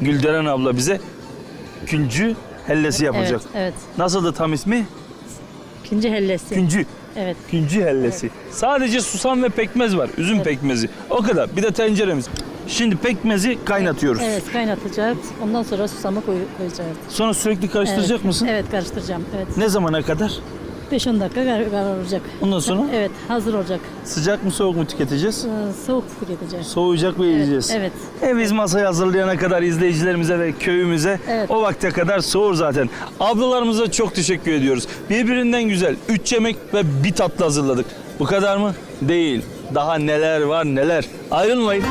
Gülderen abla bize küncü hellesi yapacak. Evet, evet. Nasıldı tam ismi? İkinci hellesi. Küncü. Evet. Küncü hellesi. Sadece susam ve pekmez var. Üzüm pekmezi. O kadar. Bir de tenceremiz. Şimdi pekmezi kaynatıyoruz. Evet, kaynatacağız. Ondan sonra susamı koy- koyacağız. Sonra sürekli karıştıracak Evet. mısın? Evet, karıştıracağım. Evet. Ne zamana kadar? 5-10 dakika kar- kavrulacak. Ondan sonra Evet, hazır olacak. sıcak mı soğuk mu tüketeceğiz? Ee, Soğuk tüketeceğiz. Soğuyacak ve yiyeceğiz. Evet. E biz masayı hazırlayana kadar izleyicilerimize ve köyümüze Evet. o vakte kadar soğur zaten. Ablalarımıza çok teşekkür ediyoruz. Birbirinden güzel 3 yemek ve bir tatlı hazırladık. Bu kadar mı? Değil. Daha neler var neler. Ayrılmayın.